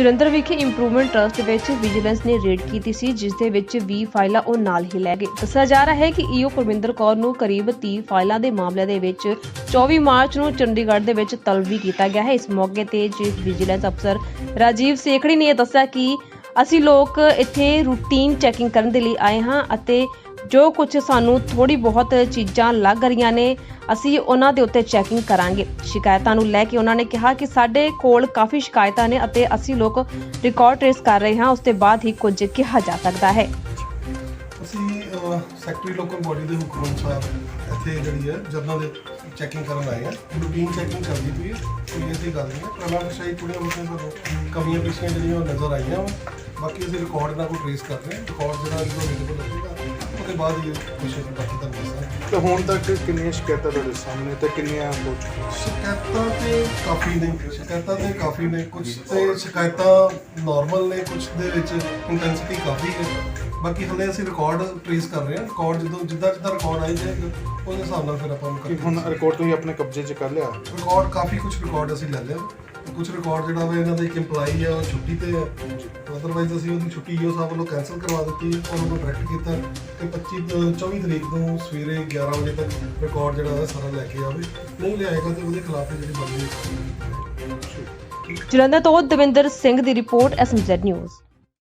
ਜਲੰਧਰ ਵਿਖੇ improvement trust ਵਿੱਚ vigilance ਨੇ ਰੇਡ ਕੀਤੀ ਸੀ, ਜਿਸ ਦੇ ਵਿੱਚ 20 ਫਾਈਲਾਂ ਉਹ ਨਾਲ ਹੀ ਲੈ ਗਏ। ਦੱਸਿਆ ਜਾ ਰਿਹਾ ਹੈ ਕਿ ਈਓ ਪਰਮਿੰਦਰ ਕੌਰ ਨੂੰ ਕਰੀਬ 30 ਫਾਈਲਾਂ ਦੇ ਮਾਮਲੇ ਦੇ ਵਿੱਚ 24 ਮਾਰਚ ਨੂੰ ਚੰਡੀਗੜ੍ਹ ਦੇ ਵਿੱਚ ਤਲਬ ਵੀ ਕੀਤਾ ਗਿਆ ਹੈ। ਇਸ ਮੌਕੇ ਤੇ ਚੀਫ ਵਿਜੀਲੈਂਸ ਅਫਸਰ ਰਾਜੀਵ ਸੇਖੜੀ ਨੇ ਇਹ ਦੱਸਿਆ ਕਿ ਅਸੀਂ ਲੋਕ ਇੱਥੇ ਰੂਟੀਨ ਚੈਕਿੰਗ ਕਰਨ ਦੇ ਲਈ ਆਏ ਹਾਂ ਅਤੇ ਜੋ ਕੁਝ ਸਾਨੂੰ ਥੋੜੀ ਬਹੁਤ ਚੀਜ਼ਾਂ ਲੱਗ ਰਹੀਆਂ ਨੇ, ਅਸੀਂ ਉਹਨਾਂ ਦੇ ਉੱਤੇ ਚੈਕਿੰਗ ਕਰਾਂਗੇ। ਸ਼ਿਕਾਇਤਾਂ ਨੂੰ ਲੈ ਕੇ ਉਹਨਾਂ ਨੇ ਕਿਹਾ ਕਿ ਸਾਡੇ ਕੋਲ ਕਾਫੀ ਸ਼ਿਕਾਇਤਾਂ ਨੇ ਅਤੇ ਅਸੀਂ ਲੋਕ ਰਿਕਾਰਡ ਟ੍ਰੇਸ ਕਰ ਰਹੇ ਹਾਂ, ਉਸ ਤੋਂ ਬਾਅਦ ਹੀ ਕੁਝ ਕਿਹਾ ਜਾ ਸਕਦਾ ਹੈ। ਅਸੀਂ ਸੈਕਟਰੀ ਲੋਕਲ ਬੋਡੀ ਦੇ ਹੁਕਮ ਅਨੁਸਾਰ ਇੱਥੇ ਜਿਹੜੀ ਹੈ, ਜਰਨਲ ਦੇ ਚੈਕਿੰਗ ਕਰਨ ਆਏ ਆ ਰੂਟੀਨ ਚੈਕਿੰਗ ਚੱਲਦੀ ਪਈ ਹੈ, ਕੋਈ ਐਸੀ ਗੱਲ ਨਹੀਂ ਹੈ। ਪ੍ਰਲਾ ਕੁੜੀਆਂ ਮੁੰਡੇ ਸਾਨੂੰ ਕਮੀਆਂ ਪੇਸ਼ੀਆਂ ਜਿਹੜੀਆਂ ਨਜ਼ਰ ਆਈਆਂ ਬਾਕੀ ਅਸੀਂ ਰਿਕਾਰਡ ਨਾਲ ਕੋਈ ਟ੍ਰੇਸ ਕਰ ਰਹੇ ਹਾਂ। ਰਿਕਾਰਡ ਜਿਹੜਾ ਅਵੇਲੇਬਲ ਲੱਗੇਗਾ ਉਹਦੇ ਬਾਅਦ ਹੀ ਕੁਝ ਬਾਕੀ ਤੁਹਾਨੂੰ ਦੱਸਾਂਗੇ ਤੇ ਹੁਣ ਤੱਕ ਕਿੰਨੀਆਂ ਸ਼ਿਕਾਇਤਾਂ ਤੁਹਾਡੇ ਸਾਹਮਣੇ ਤੇ ਕਿੰਨੀਆਂ ਹੋ ਚੁੱਕੀਆਂ? ਸ਼ਿਕਾਇਤਾਂ ਤੇ ਕਾਫੀ ਨੇ। ਸ਼ਿਕਾਇਤਾਂ ਤੇ ਕਾਫੀ ਨੇ। ਕੁਝ ਤੇ ਸ਼ਿਕਾਇਤਾਂ ਨਾਰਮਲ ਨੇ ਕੁਝ ਦੇ ਵਿੱਚ ਇੰਟੈਂਸਿਟੀ ਕਾਫੀ ਹੈ। ਬਾਕੀ ਹਲੇ ਅਸੀਂ ਰਿਕਾਰਡ ਟ੍ਰੇਸ ਕਰ ਰਹੇ ਹਾਂ। ਰਿਕਾਰਡ ਜਦੋਂ ਜਿੱਦਾਂ ਜਿੱਦਾਂ ਰਿਕਾਰਡ ਆਈ ਜਾਏਗਾ ਉਹਦੇ ਹਿਸਾਬ ਨਾਲ ਫਿਰ ਆਪਾਂ ਨੂੰ ਕਿ ਹੁਣ ਰਿਕਾਰਡ ਤੁਸੀਂ ਆਪਣੇ ਕਬਜ਼ੇ 'ਚ ਕਰ ਲਿਆ? ਰਿਕਾਰਡ ਕਾਫੀ ਕੁਝ ਰਿਕਾਰਡ ਅਸੀਂ ਲੈ ਲਿਆ। ਕੁਝ ਰਿਕਾਰਡ ਜਿਹੜਾ ਵਾ ਇਹਨਾਂ ਦਾ ਇੱਕ EMPLOYEE ਆ ਉਹ ਛੁੱਟੀ ਤੇ ਹੈ ਅਦਰਵਾਈਜ਼ ਅਸੀਂ ਉਹਦੀ ਛੁੱਟੀ ਈਓ ਸਾਹਿਬ ਵੱਲੋਂ ਕੈਨਸਲ ਕਰਵਾ ਦਿੱਤੀ, ਉਹਨੂੰ ਨੂੰ ਡਾਇਰੈਕਟ ਕੀਤਾ ਕਿ 25 ਅਹ 24 ਤਰੀਕ ਨੂੰ ਸਵੇਰੇ 11 ਵਜੇ ਤੱਕ ਰਿਕਾਰਡ ਜਿਹੜਾ ਹੈ ਸਾਰਾ ਲੈ ਕੇ ਆਵੇ, ਨਹੀਂ ਲਿਆਏਗਾ ਤੇ ਉਹਦੇ ਖਿਲਾਫ ਜਿਹੜੀ ਬਣਦੀ ਹੈ। ਜਲੰਧਰ ਤੋਂ ਦਵਿੰਦਰ ਸਿੰਘ ਦੀ ਰਿਪੋਰਟ ਐਸਐਮਜ਼ੈਡ ਨਿਊਜ਼